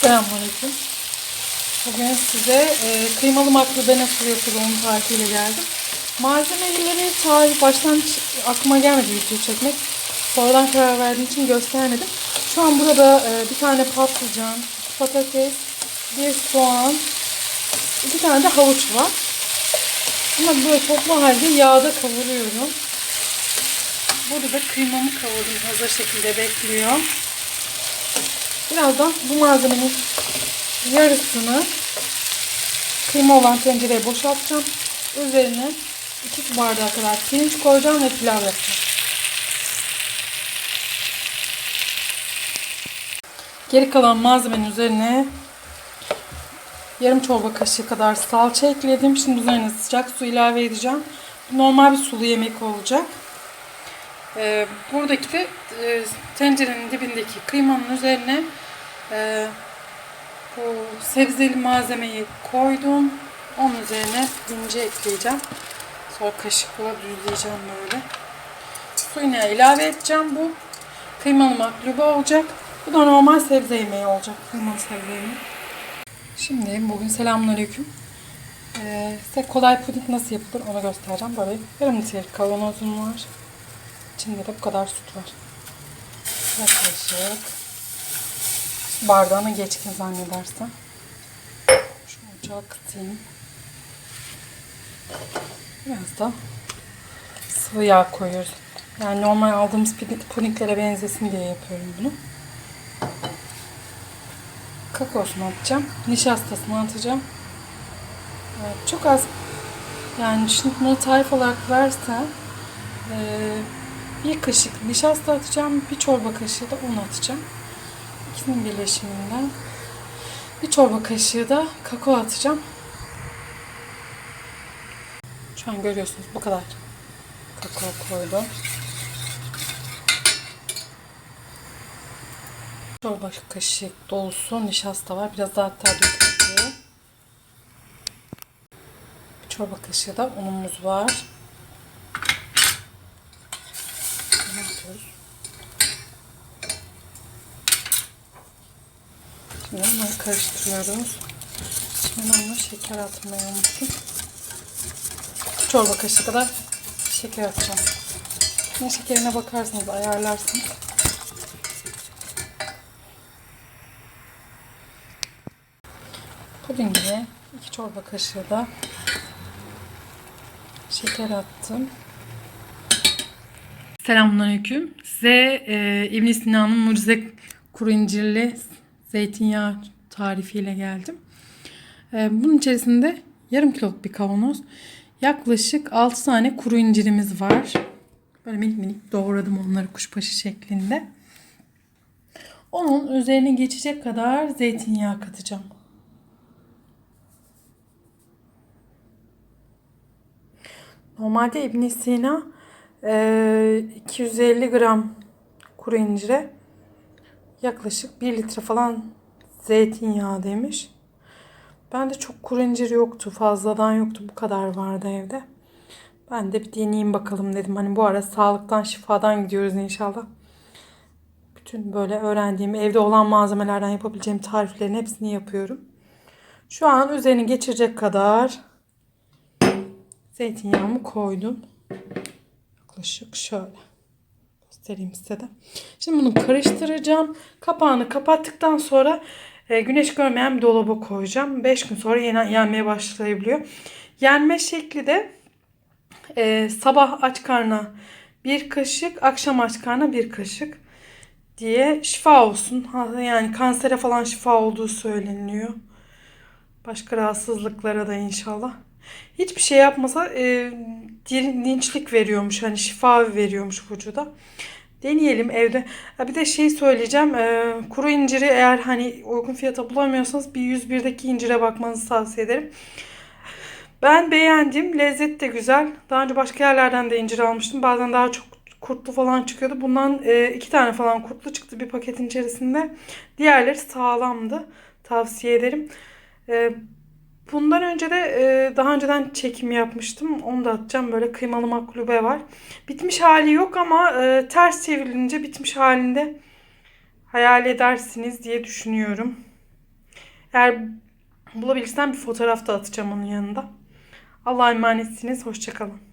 Selamünaleyküm. Bugün size e, kıymalı makrube nasıl yapılır onun tarifiyle geldim. Malzemeleri tarif baştan aklıma gelmedi video çekmek. Sonradan karar verdiğim için göstermedim. Şu an burada e, bir tane patlıcan, patates, bir soğan, iki tane de havuç var. Bunları böyle toplu halde yağda kavuruyorum. Burada da kıymamı kavurdum hazır şekilde bekliyor. Birazdan bu malzemenin yarısını kıyma olan tencereye boşaltacağım. Üzerine 2 su bardağı kadar pirinç koyacağım ve pilav yapacağım. Geri kalan malzemenin üzerine yarım çorba kaşığı kadar salça ekledim. Şimdi üzerine sıcak su ilave edeceğim. Normal bir sulu yemek olacak. Ee, buradaki de e, tencerenin dibindeki kıymanın üzerine e, bu sebzeli malzemeyi koydum. Onun üzerine ince ekleyeceğim. Sonra kaşıkla düzleyeceğim böyle. Suyuna ilave edeceğim bu. Kıymalı maklube olacak. Bu da normal sebze yemeği olacak. Kıymalı sebze yemeği. Şimdi bugün selamünaleyküm. Ee, size kolay puding nasıl yapılır onu göstereceğim. Böyle yarım litrelik kavanozum var. İçinde de bu kadar süt var. Yaklaşık bardağına geçkin zannedersem. Şu ocağı kısayım. Biraz da sıvı yağ koyuyoruz. Yani normal aldığımız pudinglere benzesin diye yapıyorum bunu. Kakaosunu atacağım. Nişastasını atacağım. Evet, çok az yani şimdi bunu tarif olarak versen bir kaşık nişasta atacağım. Bir çorba kaşığı da un atacağım. İkisinin birleşiminden. Bir çorba kaşığı da kakao atacağım. Şu an görüyorsunuz bu kadar kakao koydum. Çorba kaşığı dolusu nişasta var. Biraz daha hatta dökülüyor. Bir çorba kaşığı da unumuz var. Ne yapıyoruz? Şimdi bunları karıştırıyoruz. Şimdi onunla şeker atmayı unuttum. Çorba kaşığı kadar şeker atacağım. Ne şekerine bakarsanız ayarlarsınız. Pudinge iki çorba kaşığı da şeker attım. Selamünaleyküm. Size e, İbn Sina'nın mucize kuru incirli zeytinyağı tarifiyle geldim. E, bunun içerisinde yarım kiloluk bir kavanoz. Yaklaşık 6 tane kuru incirimiz var. Böyle minik minik doğradım onları kuşbaşı şeklinde. Onun üzerine geçecek kadar zeytinyağı katacağım. Normalde İbn Sina 250 gram kuru incire yaklaşık 1 litre falan zeytinyağı demiş. Ben de çok kuru incir yoktu. Fazladan yoktu. Bu kadar vardı evde. Ben de bir deneyeyim bakalım dedim. Hani bu ara sağlıktan şifadan gidiyoruz inşallah. Bütün böyle öğrendiğim evde olan malzemelerden yapabileceğim tariflerin hepsini yapıyorum. Şu an üzerini geçirecek kadar zeytinyağımı koydum. Yaklaşık şöyle göstereyim size de. Şimdi bunu karıştıracağım. Kapağını kapattıktan sonra e, güneş görmeyen bir dolaba koyacağım. 5 gün sonra yeni yenmeye başlayabiliyor. Yenme şekli de e, sabah aç karna bir kaşık, akşam aç karna bir kaşık diye şifa olsun. Yani kansere falan şifa olduğu söyleniliyor. Başka rahatsızlıklara da inşallah. Hiçbir şey yapmasa e, dinçlik veriyormuş. Hani şifa veriyormuş vücuda. Deneyelim evde. Bir de şey söyleyeceğim. E, kuru inciri eğer hani uygun fiyata bulamıyorsanız bir 101'deki incire bakmanızı tavsiye ederim. Ben beğendim. Lezzet de güzel. Daha önce başka yerlerden de incir almıştım. Bazen daha çok kurtlu falan çıkıyordu. Bundan e, iki tane falan kurtlu çıktı bir paketin içerisinde. Diğerleri sağlamdı. Tavsiye ederim. E, Bundan önce de e, daha önceden çekim yapmıştım. Onu da atacağım. Böyle kıymalı maklube var. Bitmiş hali yok ama e, ters çevrilince bitmiş halinde hayal edersiniz diye düşünüyorum. Eğer bulabilirsem bir fotoğraf da atacağım onun yanında. Allah'a emanetsiniz. Hoşçakalın.